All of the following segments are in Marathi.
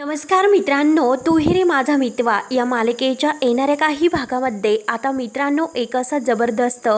नमस्कार मित्रांनो तू रे माझा मितवा. या मालिकेच्या येणाऱ्या काही भागामध्ये आता मित्रांनो एक असा जबरदस्त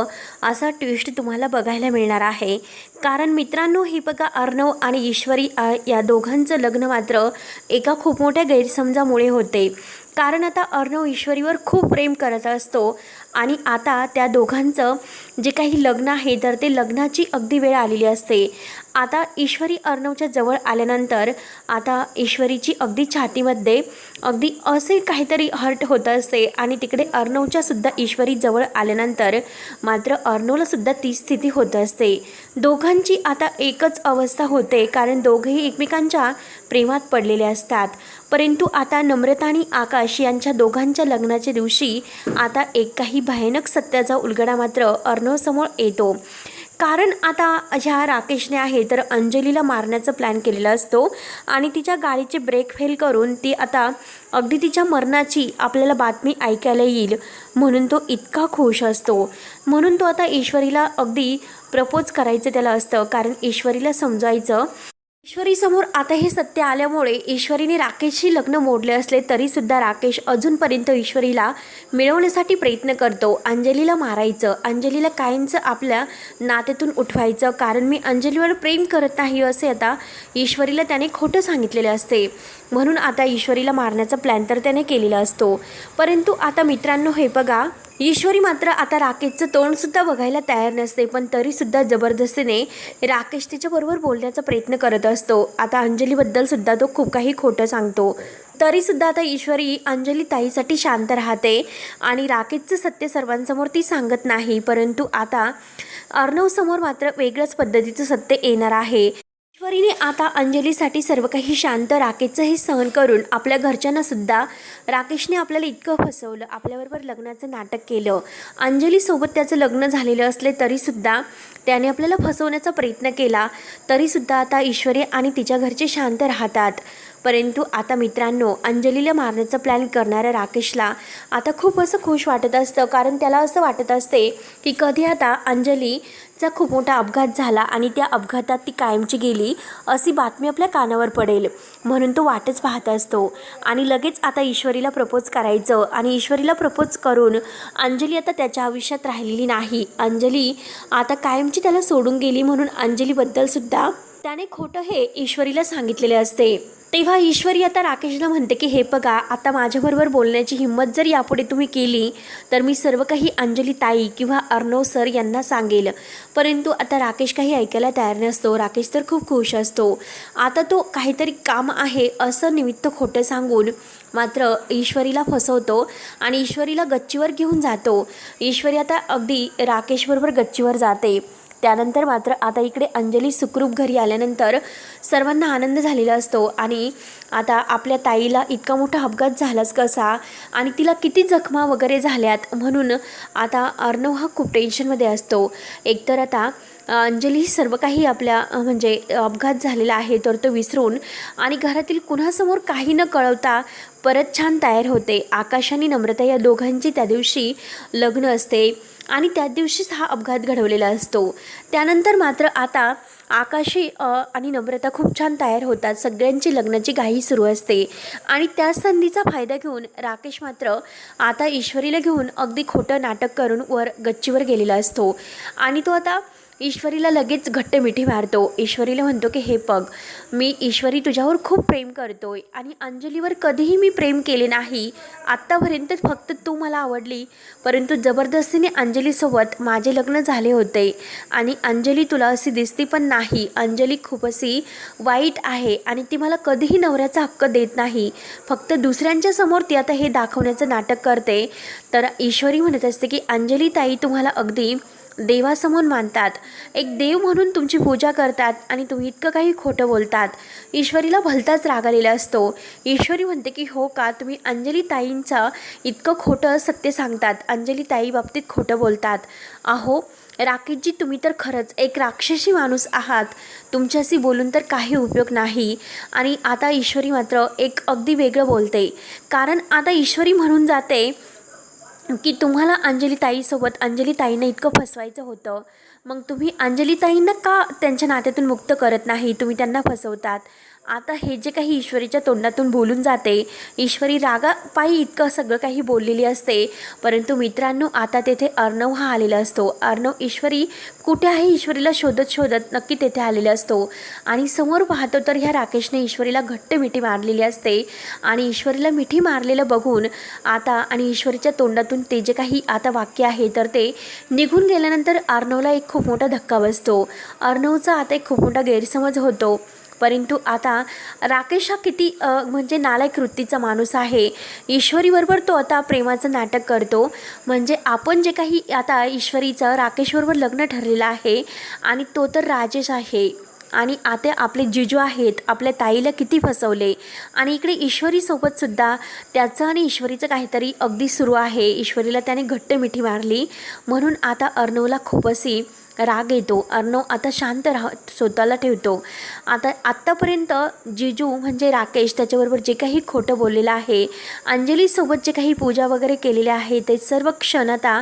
असा ट्विस्ट तुम्हाला बघायला मिळणार आहे. कारण मित्रांनो हे बघा अर्णव आणि ईश्वरी या दोघांचं लग्न मात्र एका खूप मोठ्या गैरसमजामुळे होते. कारण आता अर्णव ईश्वरीवर खूप प्रेम करत असतो. आणि आता त्या दोघांचं जे काही लग्न आहे तर ते लग्नाची अगदी वेळ आलेली असते. आता ईश्वरी अर्णवच्या जवळ आल्यानंतर आता ईश्वरीची अगदी छातीमध्ये अगदी असे काहीतरी हर्ट होत असते आणि तिकडे अर्णवच्यासुद्धा ईश्वरी जवळ आल्यानंतर मात्र अर्णवलासुद्धा ती स्थिती होत असते. दोघांची आता एकच अवस्था होते कारण दोघेही एकमेकांच्या प्रेमात पडलेले असतात. परंतु आता नम्रता आणि आकाश यांच्या दोघांच्या लग्नाच्या दिवशी आता एक काही भयानक सत्याचा उलगडा मात्र अर्णवसमोर येतो. कारण आता ह्या राकेशने आहे तर अंजलीला मारण्याचा प्लॅन केलेला असतो आणि तिच्या गाडीचे ब्रेक फेल करून ती आता अगदी तिच्या मरणाची आपल्याला बातमी ऐकायला येईल. म्हणून तो इतका खुश असतो. म्हणून तो आता ईश्वरीला अगदी प्रपोज करायचं त्याला असतं. कारण ईश्वरीला समजायचं ईश्वरीसमोर आता हे सत्य आल्यामुळे ईश्वरीने राकेशशी लग्न मोडले असले तरीसुद्धा राकेश अजूनपर्यंत ईश्वरीला मिळवण्यासाठी प्रयत्न करतो. अंजलीला मारायचं अंजलीला कायमचं आपल्या नात्यातून उठवायचं. कारण मी अंजलीवर प्रेम करत नाही असे आता ईश्वरीला त्याने खोटं सांगितलेले असते. म्हणून आता ईश्वरीला मारण्याचा प्लॅन तर त्याने केलेला असतो. परंतु आता मित्रांनो हे बघा ईश्वरी मात्र आता राकेशचं तोंडसुद्धा बघायला तयार नसते पण तरीसुद्धा जबरदस्तीने राकेश तिच्याबरोबर बोलण्याचा प्रयत्न करत असतो. आता अंजलीबद्दलसुद्धा तो खूप काही खोटं सांगतो. तरीसुद्धा आता ईश्वरी अंजली ताईसाठी शांत राहते आणि राकेशचं सत्य सर्वांसमोर ती सांगत नाही परंतु आता अर्णवसमोर मात्र वेगळ्याच पद्धतीचं सत्य येणार आहे. ईश्वरीने आता अंजलीसाठी सर्व काही शांत राकेशचंही सहन करून आपल्या घरच्यांना सुद्धा राकेशने आपल्याला इतकं फसवलं आपल्याबरोबर लग्नाचं नाटक केलं. अंजलीसोबत त्याचं लग्न झालेलं असले तरीसुद्धा त्याने आपल्याला फसवण्याचा प्रयत्न केला तरीसुद्धा आता ईश्वरी आणि तिच्या घरचे शांत राहतात. परंतु आता मित्रांनो अंजलीला मारण्याचा प्लॅन करणाऱ्या राकेशला आता खूप असं खुश वाटत असतं. कारण त्याला असं वाटत असते की कधी आता अंजलीचा खूप मोठा अपघात झाला आणि त्या अपघातात ती कायमची गेली अशी बातमी आपल्या कानावर पडेल. म्हणून तो वाटच पाहत असतो. आणि लगेच आता ईश्वरीला प्रपोज करायचं आणि ईश्वरीला प्रपोज करून अंजली आता त्याच्या आयुष्यात राहिलेली नाही. अंजली आता कायमची त्याला सोडून गेली म्हणून अंजलीबद्दलसुद्धा त्याने खोटं हे ईश्वरीला सांगितलेले असते. तेव्हा ईश्वरी आता राकेशला म्हणते की हे बघा आता माझ्याबरोबर बोलण्याची हिंमत जर यापुढे तुम्ही केली तर मी सर्व काही अंजली ताई किंवा अर्णव सर यांना सांगेल. परंतु आता राकेश काही ऐकायला तयार नसतो. राकेश तर खूप खुश असतो. आता तो काहीतरी काम आहे असं निमित्त खोटं सांगून मात्र ईश्वरीला फसवतो आणि ईश्वरीला गच्चीवर घेऊन जातो. ईश्वरी आता अगदी राकेशबरोबर गच्चीवर जाते. त्यानंतर मात्र आता इकडे अंजली सुखरूप घरी आल्यानंतर सर्वांना आनंद झालेला असतो आणि आता आपल्या ताईला इतका मोठा अपघात झालाच कसा आणि तिला किती जखमा वगैरे झाल्यात म्हणून आता अर्णव हा खूप टेन्शनमध्ये असतो. एकतर आता अंजली सर्व काही आपल्या म्हणजे अपघात झालेला आहे तर तो विसरून आणि घरातील कुणासमोर काही न कळवता परत छान तयार होते. आकाश आणि नम्रता या दोघांची त्या दिवशी लग्न असते. आणि त्याच दिवशीच हा अपघात घडवलेला असतो. त्यानंतर मात्र आता आकाशी आणि नम्रता खूप छान तयार होतात. सगळ्यांची लग्नाची घाई सुरू असते. आणि त्या संधीचा फायदा घेऊन राकेश मात्र आता ईश्वरीला घेऊन अगदी खोटं नाटक करून वर गच्चीवर गेलेला असतो. आणि तो आता ईश्वरीला लगेच घट्ट मिठी मारतो. ईश्वरीला म्हणतो की हे पग मी ईश्वरी तुझ्यावर खूप प्रेम करतोय आणि अंजलीवर कधीही मी प्रेम केले नाही. आत्तापर्यंत फक्त तू मला आवडली परंतु जबरदस्तीने अंजलीसोबत माझे लग्न झाले होते आणि अंजली तुला अशी दिसती पण नाही. अंजली खूप अशी वाईट आहे आणि ती मला कधीही नवऱ्याचा हक्क देत नाही. फक्त दुसऱ्यांच्या समोर ती आता हे दाखवण्याचं नाटक करते. तर ईश्वरी म्हणत असते की अंजली ताई तुम्हाला अगदी देवासमोर मानतात. एक देव म्हणून तुमची पूजा करतात आणि तुम्ही इतकं काही खोटं बोलतात. ईश्वरीला भलताच राग आलेला असतो. ईश्वरी म्हणते की हो का तुम्ही अंजली ताईंचं इतकं खोटं सत्य सांगतात. अंजली ताई बाबतीत खोटं बोलतात. अहो राकेशजी तुम्ही तर खरंच एक राक्षसी माणूस आहात. तुमच्याशी बोलून तर काही उपयोग नाही. आणि आता ईश्वरी मात्र एक अगदी वेगळं बोलते. कारण आता ईश्वरी म्हणून जाते की तुम्हाला अंजली ताईसोबत अंजली इतकं फसवायचं होतं. मग तुम्ही अंजली ताईंना का त्यांच्या नात्यातून मुक्त करत नाही? तुम्ही त्यांना फसवतात. आता हे जे काही ईश्वरीच्या तोंडातून बोलून जाते ईश्वरी रागापायी इतकं सगळं काही बोललेली असते. परंतु मित्रांनो आता तेथे अर्णव हा आलेला असतो. अर्णव ईश्वरी कुठे आहे ईश्वरीला शोधत शोधत नक्की तेथे आलेला असतो. आणि समोर पाहतो तर ह्या राकेशने ईश्वरीला घट्ट मिठी मारलेली असते. आणि ईश्वरीला मिठी मारलेलं बघून आता आणि ईश्वरीच्या तोंडातून ते जे काही आता वाक्य आहे तर ते निघून गेल्यानंतर अर्णवला एक खूप मोठा धक्का बसतो. अर्णवचा आता एक खूप मोठा गैरसमज होतो. परंतु आता राकेश हा किती म्हणजे नालायक वृत्तीचा माणूस आहे. ईश्वरीबरोबर तो आता प्रेमाचं नाटक करतो. म्हणजे आपण जे काही आता ईश्वरीचं राकेशबरोबर लग्न ठरलेलं आहे आणि तो तर राजेश आहे. आणि आता आपले जिजू आहेत आपल्या ताईला किती फसवले. आणि इकडे ईश्वरीसोबतसुद्धा त्याचं आणि ईश्वरीचं काहीतरी अगदी सुरू आहे. ईश्वरीला त्याने घट्ट मिठी मारली. म्हणून आता अर्णवला खूप अशी राग येतो. अर्णव आता शांत राह स्वतःला ठेवतो. आता आत्तापर्यंत जिजू म्हणजे राकेश त्याच्याबरोबर जे काही खोटं बोललेलं आहे अंजलीसोबत जे काही पूजा वगैरे केलेले आहे ते सर्व क्षण आता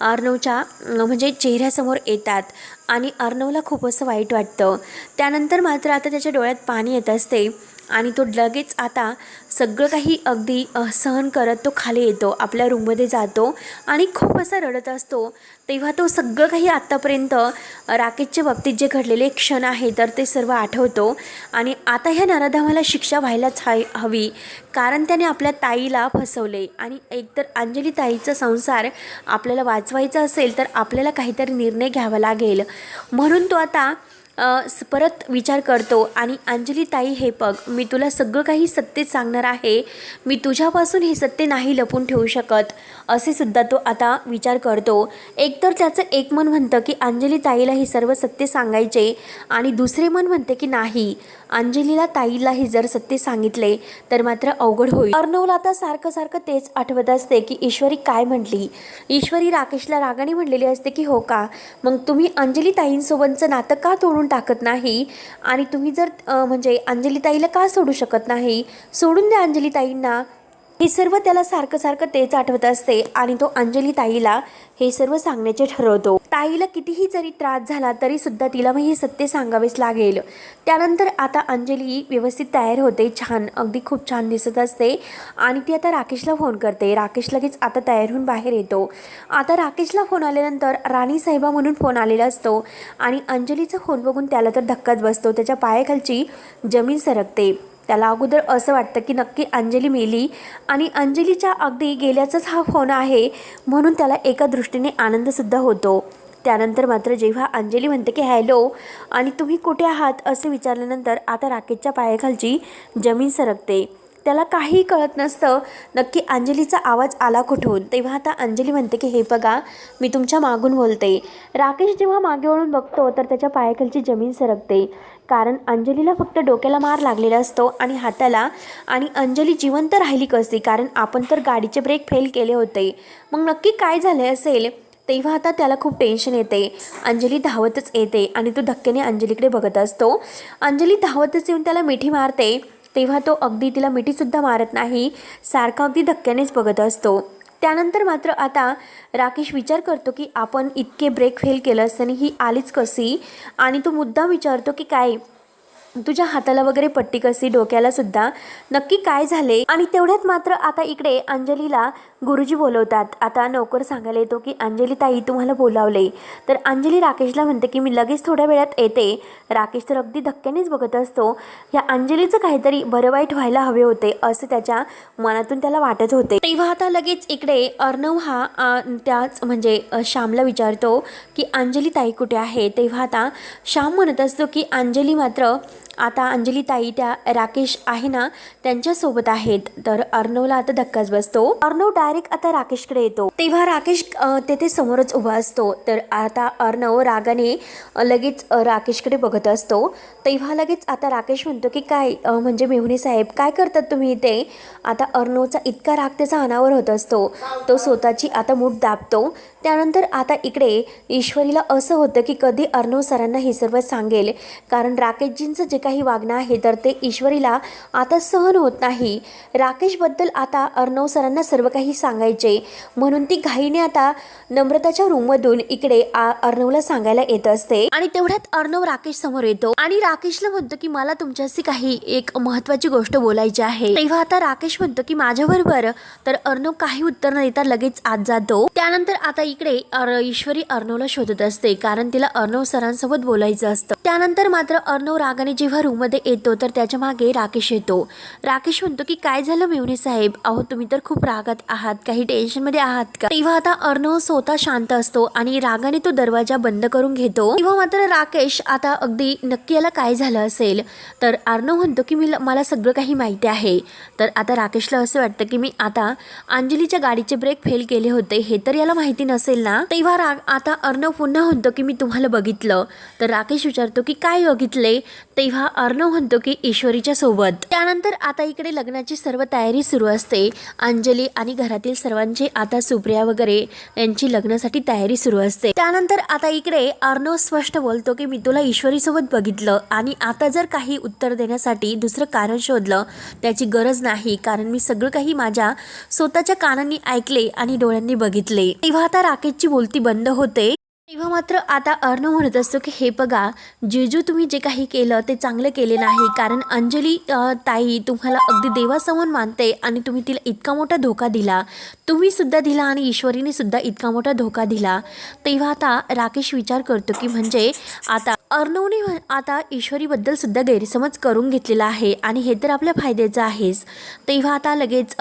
अर्णवच्या म्हणजे चेहऱ्यासमोर येतात. आणि अर्णवला खूप असं वाईट वाटतं. त्यानंतर मात्र आता त्याच्या डोळ्यात पाणी येत असते. आणि तो लगेच आता सगळं काही अगदी सहन करत तो खाली येतो आपल्या रूममध्ये जातो आणि खूप असा रडत असतो. तेव्हा तो सगळं काही आत्तापर्यंत राकेशच्या बाबतीत जे घडलेले क्षण आहे तर ते सर्व आठवतो. आणि आता ह्या नराधामाला शिक्षा व्हायलाच हाय हवी कारण त्याने आपल्या ताईला फसवले. आणि एकतर अंजली ताईचा संसार आपल्याला वाचवायचा असेल तर आपल्याला काहीतरी निर्णय घ्यावा लागेल. म्हणून तो आता परत विचार करतो. आणि अंजली ताई हे बघ मी तुला सगळं काही सत्य सांगणार आहे. मी तुझ्यापासून हे सत्य नाही लपून ठेवू शकत असे सुद्धा तो आता विचार करतो. एकतर त्याचं एक मन म्हणतं की अंजली ताईला हे सर्व सत्य सांगायचे आणि दुसरे मन म्हणते की नाही. अंजलीला ताईला हे जर सत्य सांगितले तर मात्र अवघड होईल. अर्णवला आता सारखं सारखं तेच आठवत असते की ईश्वरी काय म्हटली? ईश्वरी राकेशला रागाने म्हणलेली असते की हो का? मग तुम्ही अंजली ताईंसोबतचं नातं का तोडून टाकत नाही. आणि तुम्ही जर म्हणजे अंजलीताईला का सोडू शकत नाही? सोडून द्या अंजलीताईंना. हे सर्व त्याला सारखं सारखं तेच आठवत असते आणि तो अंजली ताईला हे सर्व सांगण्याचे ठरवतो. ताईला कितीही जरी त्रास झाला तरी सुद्धा तिला मग हे सत्य सांगावेच लागेल. त्यानंतर आता अंजली व्यवस्थित तयार होते छान अगदी खूप छान दिसत असते आणि ती आता राकेशला फोन करते. राकेश लगेच आता तयार होऊन बाहेर येतो. आता राकेशला फोन आल्यानंतर राणी साहेबा म्हणून फोन आलेला असतो आणि अंजलीचा फोन बघून त्याला तर धक्काच बसतो. त्याच्या पायाखालची जमीन सरकते. त्याला अगोदर असं वाटतं की नक्की अंजली मेली आणि अंजलीच्या अगदी गेल्याचाच हा फोन आहे म्हणून त्याला एका दृष्टीने आनंदसुद्धा होतो. त्यानंतर मात्र जेव्हा अंजली म्हणते की हॅलो आणि तुम्ही कुठे आहात? असे विचारल्यानंतर आता राकेशच्या पायाखालची जमीन सरकते. त्याला काहीही कळत नसतं. नक्की अंजलीचा आवाज आला कुठून? तेव्हा आता अंजली म्हणते की हे बघा मी तुमच्या मागून बोलते. राकेश जेव्हा मागे वळून बघतो तर त्याच्या पायाखालची जमीन सरकते. कारण अंजलीला फक्त डोक्याला मार लागलेला असतो आणि हाताला आणि अंजली जिवंत राहिली कशी कारण आपण तर गाडीचे ब्रेक फेल केले होते. मग नक्की काय झाले असेल? तेव्हा आता त्याला खूप टेन्शन येते. अंजली धावतच येते आणि तो धक्क्याने अंजलीकडे बघत असतो. अंजली धावतच येऊन त्याला मिठी मारते. तेव्हा तो अगदी तिला मिठीसुद्धा मारत नाही. सारखा अगदी धक्क्यानेच बघत असतो. त्यानंतर मात्र आता राकेश विचार करतो की आपण इतके ब्रेक फेल केलं असताना ही आलीच कशी? आणि तो मुद्दा विचारतो की काय? तुझ्या हाताला वगैरे पट्टी कसी डोक्याला सुद्धा? नक्की काय झाले? आणि तेवढ्यात मात्र आता इकडे अंजलीला गुरुजी बोलवतात. आता नोकर सांगायला येतो की अंजली ताई तुम्हाला बोलावले तर अंजली राकेशला म्हणते की मी लगेच थोड्या वेळात येते. राकेश तर अगदी धक्क्यानेच बघत असतो. या अंजलीचं काहीतरी बरं वाईट व्हायला हवे होते असं त्याच्या मनातून त्याला वाटत होते. तेव्हा आता लगेच इकडे अर्णव हा त्याच म्हणजे श्यामला विचारतो की अंजली ताई कुठे आहे? तेव्हा आता श्याम म्हणत असतो की अंजली मात्र आता अंजली ताई त्या राकेश आहे ना त्यांच्यासोबत आहेत. तर अर्णवला आता धक्काच बसतो. अर्णव डायरेक्ट आता राकेशकडे येतो. तेव्हा राकेश तेथे समोरच उभा असतो. तर आता अर्णव रागाने लगेच राकेशकडे बघत असतो. तेव्हा लगेच आता राकेश म्हणतो की काय म्हणजे मेहुणे साहेब काय करतात तुम्ही इथे? आता अर्णवचा इतका राग त्याचा अनावर होत असतो. तो स्वतःची आता मूठ दाबतो. त्यानंतर आता इकडे ईश्वरीला असं होतं की कधी अर्णव सरांना हे सर्व सांगेल. कारण राकेशजींचं जे काही वागणं आहे तर ते ईश्वरीला आता सहन होत नाही. राकेशबद्दल आता अर्णव सरांना सर्व काही सांगायचे. म्हणून ती घाईने आता नम्रताच्या रूममधून इकडे आ- अर्णवला सांगायला येत असते. आणि तेवढ्यात अर्णव राकेश समोर येतो. आणि राकेशला म्हणतो की मला तुमच्याशी काही एक महत्वाची गोष्ट बोलायची आहे. तेव्हा आता राकेश म्हणतो की माझ्याबरोबर. तर अर्णव काही उत्तर न देता लगेच आत जातो. त्यानंतर आता इकडे ईश्वरी अर्णवला शोधत असते कारण तिला अर्णव सरांसोबत बोलायचं असतं. त्यानंतर मात्र अर्णव रागाने जेव्हा रूममध्ये येतो तर त्याच्यामागे राकेश येतो. राकेश म्हणतो की काय झालं मेवणे साहेब? अहो तुम्ही तर खूप रागात आहात. काही टेन्शनमध्ये आहात का? तेव्हा आता अर्णव स्वतः शांत असतो आणि रागाने तो दरवाजा बंद करून घेतो. तेव्हा मात्र राकेश आता अगदी नक्की याला काय झालं असेल? तर अर्णव म्हणतो की मी मला सगळं काही माहिती आहे. तर आता राकेशला असं वाटतं की मी आता अंजलीच्या गाडीचे ब्रेक फेल केले होते. हे तर याला माहिती नसेल ना तेव्हा रा आता अर्णव पुन्हा म्हणतो की मी तुम्हाला बघितलं. तर राकेश विचारतो की काय बघितले? तेव्हा अर्णव म्हणतो की ईश्वरीच्या सोबत. त्यानंतर आता इकडे लग्नाची सर्व तयारी सुरू असते. अंजली आणि घरातील सर्वांची आता सुप्रिया वगैरे यांची लग्नासाठी तयारी सुरू असते. त्यानंतर आता इकडे अर्णव स्पष्ट बोलतो की मी तुला ईश्वरीसोबत बघितलं आणि आता जर काही उत्तर देण्यासाठी दुसरं कारण शोधलं त्याची गरज नाही. कारण मी सगळं काही माझ्या स्वतःच्या कानांनी ऐकले आणि डोळ्यांनी बघितले. तेव्हा आता राकेशची बोलती बंद होते. तेव्हा मात्र आता अर्णव म्हणत असतो की हे बघा जेजू तुम्ही जे काही केलं ते चांगलं केले नाही कारण अंजली ताई तुम्हाला अगदी देवासमोर मानते आणि तुम्ही तिला इतका मोठा धोका दिला. तुम्ही सुद्धा दिला आणि ईश्वरीने सुद्धा इतका मोठा धोका दिला. तेव्हा आता राकेश विचार करतो की म्हणजे आता अर्णवने आता ईश्वरीबद्दल सुद्धा गैरसमज करून घेतलेला आहे आणि हे तर आपल्या फायद्याचं आहेच. तेव्हा आता लगेच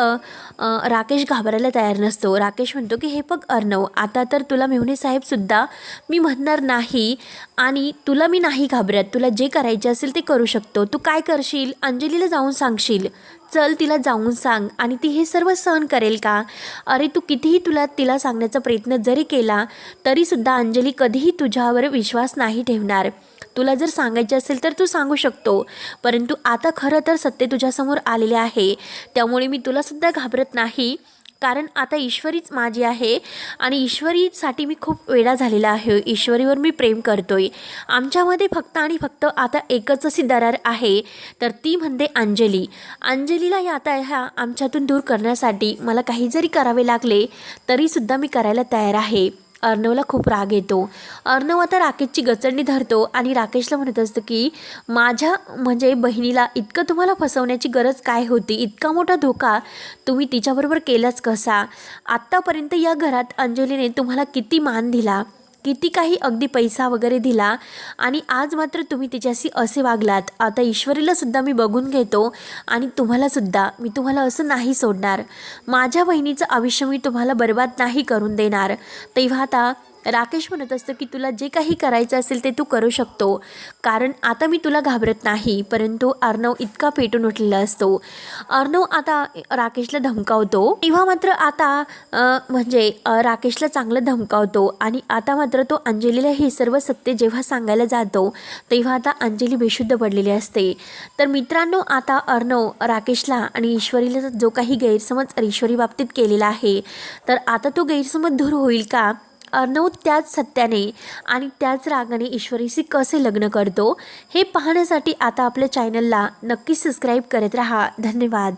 राकेश घाबरायला तयार नसतो. राकेश म्हणतो की हे बघ अर्णव आता तर तुला मेहुणे साहेबसुद्धा मी म्हणणार नाही आणि तुला मी नाही घाबरत. तुला जे करायचे असेल ते करू शकतो. तू काय करशील? अंजलीला जाऊन सांगशील. चल तिला जाऊन सांग. आणि ती हे सर्व सहन करेल का? अरे तू कितीही तुला तिला सांगण्याचा प्रयत्न जरी केला तरीसुद्धा अंजली कधीही तुझ्यावर विश्वास नाही ठेवणार. तुला जर सांगायचे असेल तर तू सांगू शकतो. परंतु आता खरं तर सत्य तुझ्यासमोर आलेले आहे. त्यामुळे मी तुलासुद्धा घाबरत नाही. कारण आता ईश्वरीच माझी आहे आणि ईश्वरीसाठी मी खूप वेळा झालेला आहे. ईश्वरीवर मी प्रेम करतोय. आमच्यामध्ये फक्त आणि फक्त आता एकच अशी दरार आहे. तर ती म्हणते अंजली. अंजलीला या आता ह्या आमच्यातून दूर करण्यासाठी मला काही जरी करावे लागले तरीसुद्धा मी करायला तयार आहे. अर्णवला खूप राग येतो. अर्णव आता राकेशची गचंडी धरतो आणि राकेशला म्हणत असतं की माझ्या म्हणजे बहिणीला इतकं तुम्हाला फसवण्याची गरज काय होती? इतका मोठा धोका तुम्ही तिच्याबरोबर केलाच कसा? आत्तापर्यंत या घरात अंजलीने तुम्हाला किती मान दिला? किती काही अगदी पैसा वगैरे दिला आणि आज मात्र तुम्ही तिच्याशी असे वागलात. आता ईश्वरीलासुद्धा मी बघून घेतो आणि तुम्हालासुद्धा मी तुम्हाला असं नाही सोडणार. माझ्या बहिणीचं आयुष्य मी तुम्हाला बर्बाद नाही करून देणार. तेव्हा आता राकेश म्हणत असतो की तुला जे काही करायचं असेल ते तू करू शकतो. कारण आता मी तुला घाबरत नाही परंतु अर्णव इतका पेटून उठलेला असतो. अर्णव आता राकेशला धमकावतो. तेव्हा मात्र आता म्हणजे राकेशला चांगलं धमकावतो आणि आता मात्र तो अंजलीला हे सर्व सत्य जेव्हा सांगायला जातो तेव्हा आता अंजली बेशुद्ध पडलेली असते. तर मित्रांनो आता अर्णव राकेशला आणि ईश्वरीला जो काही गैरसमज ईश्वरी बाबतीत केलेला आहे तर आता तो गैरसमज दूर होईल का? अर्णव त्याच सत्याने आणि त्याच रागाने ईश्वरीशी कसे लग्न करतो हे पाहण्यासाठी आता आपल्या चॅनलला नक्की सबस्क्राईब करत राहा. धन्यवाद.